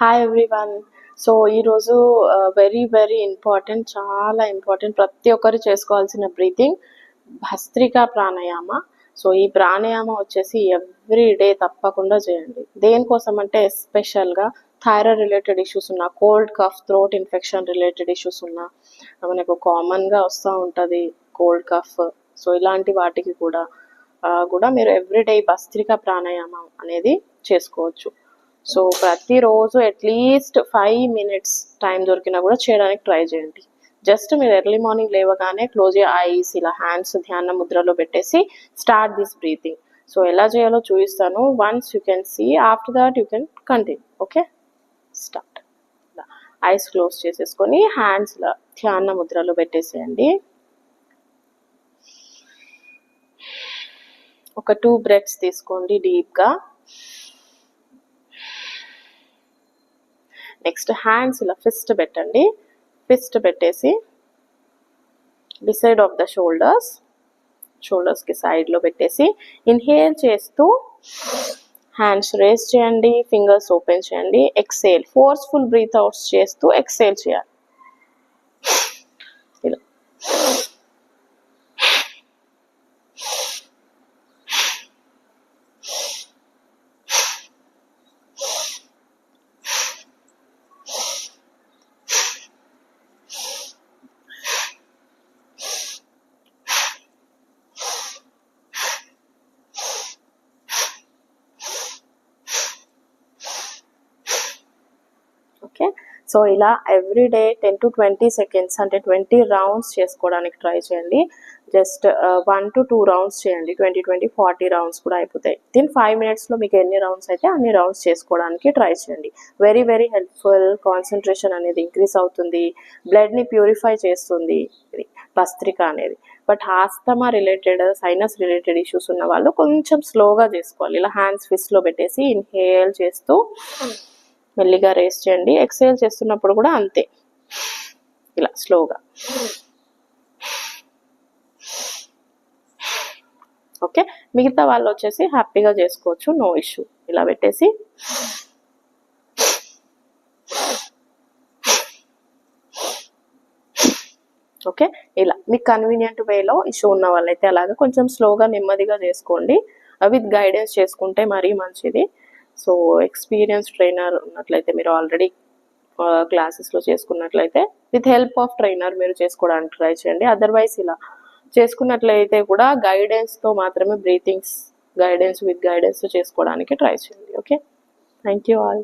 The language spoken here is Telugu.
హాయ్ ఎవ్రీవన్ సో ఈరోజు వెరీ వెరీ ఇంపార్టెంట్ చాలా ఇంపార్టెంట్ ప్రతి ఒక్కరు చేసుకోవాల్సిన బ్రీతింగ్ భస్త్రికా ప్రాణాయామ సో ఈ ప్రాణాయామ వచ్చేసి ఎవ్రీ డే తప్పకుండా చేయండి. దేనికోసం అంటే ఎస్పెషల్గా థైరాయిడ్ రిలేటెడ్ ఇష్యూస్ ఉన్న cold cough throat infection related issues ఉన్నా మనకు కామన్గా వస్తూ ఉంటుంది కోల్డ్ కఫ్ సో ఇలాంటి వాటికి కూడా uh, కూడా మీరు ఎవ్రీడే భస్త్రికా ప్రాణాయామం అనేది చేసుకోవచ్చు. సో ప్రతిరోజు అట్లీస్ట్ ఫైవ్ మినిట్స్ టైం దొరికినా కూడా చేయడానికి ట్రై చేయండి. జస్ట్ మీరు ఎర్లీ మార్నింగ్ లేవగానే క్లోజ్ ఐస్ ఇలా హ్యాండ్స్ ధ్యాన ముద్రలో పెట్టేసి స్టార్ట్ దిస్ బ్రీతింగ్ సో ఎలా చేయాలో చూపిస్తాను. Once you can see after that you can continue okay start eyes close చేసేసుకొని హ్యాండ్స్ ఇలా ధ్యాన ముద్రలో పెట్టేసేయండి. ఒక టూ బ్రెత్స్ తీసుకోండి డీప్గా నెక్స్ట్ హ్యాండ్స్ ఇలా ఫిస్ట్ పెట్టండి. ఫిస్ట్ పెట్టేసి డిసైడ్ ఆఫ్ ద షోల్డర్స్ షోల్డర్స్కి సైడ్లో పెట్టేసి ఇన్హేల్ చేస్తూ హ్యాండ్స్ రేస్ చేయండి ఫింగర్స్ ఓపెన్ చేయండి ఎక్సేల్ ఫోర్స్ఫుల్ బ్రీత్ అవుట్స్ చేస్తూ ఎక్సేల్ చేయాలి. ఓకే? సో ఇలా every day ten to twenty seconds అంటే ట్వంటీ రౌండ్స్ చేసుకోవడానికి ట్రై చేయండి. Just one to two rounds చేయండి. ట్వంటీ ట్వంటీ ఫార్టీ రౌండ్స్ కూడా అయిపోతాయి. దీని ఫైవ్ మినిట్స్లో మీకు ఎన్ని రౌండ్స్ అయితే అన్ని రౌండ్స్ చేసుకోవడానికి ట్రై చేయండి. వెరీ వెరీ హెల్ప్ఫుల్ కాన్సన్ట్రేషన్ అనేది ఇంక్రీస్ అవుతుంది. బ్లడ్ని ప్యూరిఫై చేస్తుంది. ఇది భస్త్రిక అనేది. But asthma related sinus related issues ఉన్న వాళ్ళు కొంచెం స్లోగా చేసుకోవాలి. ఇలా హ్యాండ్స్ ఫిస్ట్లో పెట్టేసి ఇన్హేల్ చేస్తూ మెల్లిగా రేస్ చేయండి. ఎక్సైల్ చేస్తున్నప్పుడు కూడా అంతే. ఇలా స్లోగా ఓకే మిగతా వాళ్ళు వచ్చేసి హ్యాపీగా చేసుకోవచ్చు. నో ఇష్యూ ఇలా పెట్టేసి. ఓకే ఇలా. మీకు కన్వీనియంట్ వేలో ఇష్యూ ఉన్న వాళ్ళైతే అలాగా కొంచెం స్లోగా నెమ్మదిగా చేసుకోండి. విత్ గైడెన్స్ చేసుకుంటే మరీ మంచిది. సో ఎక్స్పీరియన్స్ ట్రైనర్ ఉన్నట్లయితే మీరు ఆల్రెడీ క్లాసెస్లో చేసుకున్నట్లయితే విత్ హెల్ప్ ఆఫ్ ట్రైనర్ మీరు చేసుకోవడానికి ట్రై చేయండి. అదర్వైజ్ ఇలా చేసుకున్నట్లయితే కూడా గైడెన్స్తో మాత్రమే బ్రీతింగ్స్ గైడెన్స్ విత్ గైడెన్స్ చేసుకోవడానికి ట్రై చేయండి. ఓకే? Thank you all.